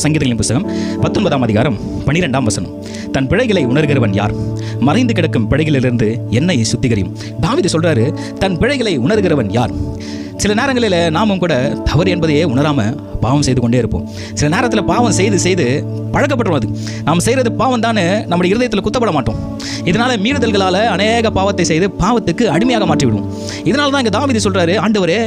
சங்கீதங்களின் புஸ்தகம் பத்தொன்பதாம் அதிகாரம் பனிரெண்டாம் வசனம். தன் பிழைகளை உணர்கிறவன் யார்? மறைந்து கிடக்கும் பிழைகளிலிருந்து என்னை சுத்திகரியும். தாவீது சொல்றாரு தன் பிழைகளை உணர்கிறவன் யார்? சில நேரங்களில் நாமும் கூட தவறு என்பதையே உணராமல் பாவம் செய்து கொண்டே இருப்போம். சில நேரத்தில் பாவம் செய்து செய்து பழக்கப்பட்டுரும் அது. நாம் செய்கிறது பாவம் தானே நம்முடைய இருதயத்தில் குத்தப்பட மாட்டோம். இதனால் மீறுதல்களால் அநேக பாவத்தை செய்து பாவத்துக்கு அடிமையாக மாற்றிவிடும் இதனால தான் இங்கே தாவிதி சொல்கிறாரு ஆண்டவரே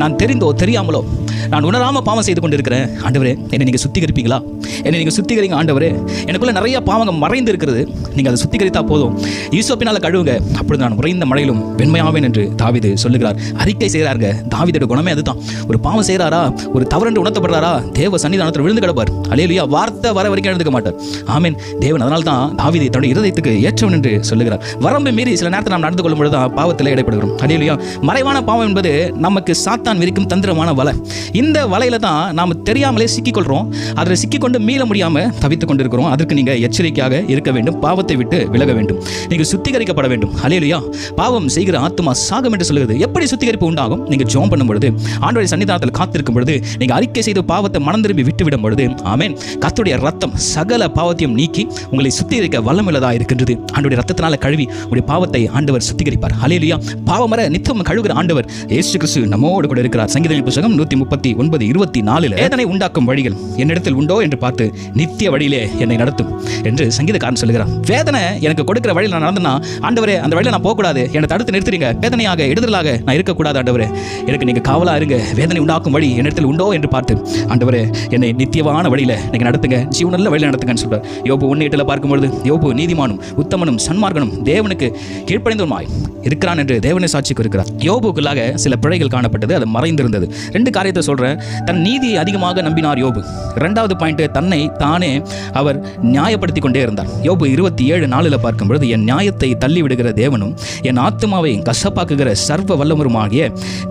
நான் தெரிந்தோ தெரியாமலோ நான் உணராமல் பாவம் செய்து கொண்டிருக்கிறேன். ஆண்டவரே என்னை நீங்கள் சுத்திகரிப்பீங்களா? என்னை நீங்கள் சுத்திகரிங்க ஆண்டவரே. எனக்குள்ளே நிறைய பாவங்கள் மறைந்து இருக்கிறது நீங்கள் அதை சுத்திகரித்தா போதும். ஈசோப்பினால் கழுவுங்க. அப்பொழுது நான் உறைந்த மழையிலும் வெண்மையாவேன் என்று தாவிது சொல்லுகிறார். அறிக்கை செய்கிறாருங்க. தாவிதோட குணமே அதுதான். ஒரு பாவம் செய்கிறாரா? ஒரு தவறென்று உணர்த்தப்படுறாரா? தேவ சன்னிதானத்தில் விழுந்து கிடப்பார். அலையிலையா வார்த்தை வர வரைக்கும் எழுந்துக்க மாட்டார். ஆமீன். தேவன் அதனால் தான் தாவிதை தன்னுடைய இருதயத்துக்கு ஏற்றவன் என்று சொல்லுகிறார். வரம்பு மீறி சில நேரத்தில் நாம் நடந்து கொள்ளும் பொழுது தான் பாவத்தில் இடைப்படுகிறோம். அலையிலுயா மறைவான பாவம் என்பது நமக்கு சாத்தான் விரிக்கும் தந்திரமான வலை. இந்த வலையில தான் நாம் தெரியாமலே சிக்கிக்கொள்கிறோம். அதில் சிக்கிக்கொண்டு மீள முடியாமல் தவித்துக் கொண்டிருக்கிறோம். அதற்கு நீங்கள் எச்சரிக்கையாக இருக்க வேண்டும். பாவத்தை விட்டு விலக வேண்டும். நீங்கள் சுத்திகரிக்கப்பட வேண்டும். அலையிலையா பாவம் செய்கிற ஆத்மா சாகம் என்று சொல்லுகிறது. எப்படி சுத்திகரிப்பு உண்டாகும்? நீங்கள் ஜோம் பண்ணும் பொழுது ஆண்டோடைய சன்னிதானத்தில் காத்திருக்கும் பொழுது நீங்கள் அறிக்கை செய்து பாவத்தை மனம் திரும்பி விட்டுவிடும் பொழுது ஆமேன். கத்துடைய ரத்தம் சகல பாவத்தையும் நீக்கி உங்களை சுத்திகரிக்க வல்லமுள்ளதாக இருக்கின்றது. ஆண்டுடைய ரத்தத்தினால கழுவி உடைய பாவத்தை ஆண்டவர் சுத்திகரிப்பார். ஹalleluya. பாவமர நித்தம் கழுவுகிற ஆண்டவர் ஏசு கிறிஸ்து நம்மோடு கூட இருக்கிறார். சங்கீத புத்தகம் நூற்றி முப்பத்தி இருபத்தி ஒன்பது இருபத்தி நாலில் வேதனை உண்டாக்கும் வழிகள் என்னிடத்தில் உண்டோ என்று பார்த்து நித்திய வழியிலே என்னை நடத்தும் என்று சங்கீதக்காரன் சொல்கிறான் வேதனை எனக்கு கொடுக்கிற வழியில் நான் நடந்தேன்னா ஆண்டவரே அந்த வழியில் நான் போகக்கூடாது. என்னை தடுத்து நிறுத்துறீங்க வேதனையாக இடுதலாக நான் இருக்கக்கூடாது ஆண்டவரே. எனக்கு நீங்கள் காவலாக இருங்க. வேதனை உண்டாக்கும் வழி என்னிடத்தில் உண்டோ என்று பார்த்து ஆண்டவரே என்னை நித்தியமான வழியில் நீங்கள் நடத்துங்க. ஜீவனல்ல வழியில் நடத்துங்கன்னு சொல்கிறார் யோபு ஒன்று எட்டில் பார்க்கும்பொழுது யோபு நீதிமானும் உத்தமனும் சன்மார்கனும் தேவனுக்கு கீழ்ப்படைந்தவனுமாய் இருக்கிறான் என்று தேவனை சாட்சிக்கு இருக்கிறார் யோபுக்குள்ளாக சில பிழைகள் காணப்பட்டது. அது மறைந்திருந்தது. ரெண்டு காரியத்தை சொல்கிறேன் தன் நீதியை அதிகமாக நம்பினார் யோபு. ரெண்டாவது பாயிண்ட்டு தன்னை தானே அவர் நியாயப்படுத்தி கொண்டே இருந்தார். யோபு இருபத்தி ஏழு நாளில் பார்க்கும் பொழுது என் நியாயத்தை தள்ளி விடுகிற தேவனும் என் ஆத்மாவை கசப்பாக்குகிற சர்வ வல்லமருமாகிய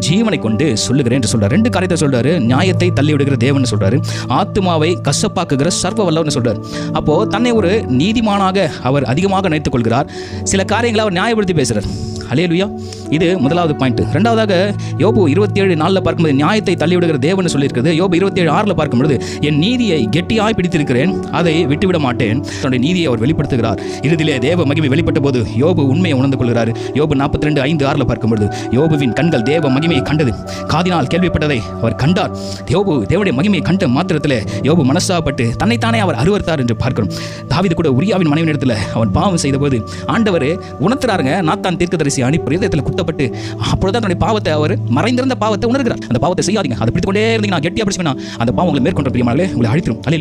ஜீவனை கொண்டு சொல்லுகிறேன் என்று சொல்றார். ரெண்டு காரியத்தை சொல்றாரு. நியாயத்தை தள்ளிவிடுகிற தேவன் சொல்றாரு. ஆத்மாவை கசப்பாக்குகிற சர்வ வல்லவன் சொல்கிறார் அப்போ தன்னை ஒரு நீதிமானாக அவர் அதிகமாக நினைத்துக் கொள்கிறார். சில காரியங்களை அவர் நியாயப்படுத்தி பேசுகிறார் ஹலேலுயா இது முதலாவது பாயிண்ட் ரெண்டாவதாக யோபு இருபத்தி ஏழு நாளில் பார்க்கும்போது நியாயத்தை தள்ளிவிடுகிற தேவன் சொல்லியிருக்கிறது. யோபு இருபத்தி ஏழு ஆறில் பார்க்கும்பொழுது என் நீதியை கெட்டியாய் பிடித்திருக்கிறேன் அதை விட்டுவிட மாட்டேன். தன்னுடைய நீதியை அவர் வெளிப்படுத்துகிறார். இறுதியிலே தேவ மகிமை வெளிப்பட்ட போது யோபு உண்மையை உணர்ந்து கொள்கிறார். யோபு நாற்பத்தி ரெண்டு ஐந்து ஆறில் பார்க்கும்பொழுது யோபுவின் கண்கள் தேவ மகிமையை கண்டது. காதினால் கேள்விப்பட்டதை அவர் கண்டார். யோபு தேவனுடைய மகிமையை கண்ட மாத்திரத்தில் யோபு மனசாப்பட்டு தன்னைத்தானே அவர் அருவருத்தார் என்று பார்க்கிறோம். தாவிது கூட உரியாவின் மனைவி இடத்துல அவன் பாவம் செய்தபோது ஆண்டவர் உணர்த்துறாருங்க நாத்தான் தீர்க்கதரிசி அனுப்பி இதயத்தில் குத்தப்பட்டு அப்பொழுது தன்னுடைய பாவத்தை அவர் மறைந்திருந்த பாவத்தை உணர்கிறார். அந்த பாவத்தை செய்யாதீங்க. அதை பிடித்துக்கொண்டே இருந்தீங்கன்னா கெட்டியாக பிடிச்சுக்கணும் அந்த பாவம் உங்களை மேற்கொண்ட பிரியமானே உங்களை அழித்திரும்.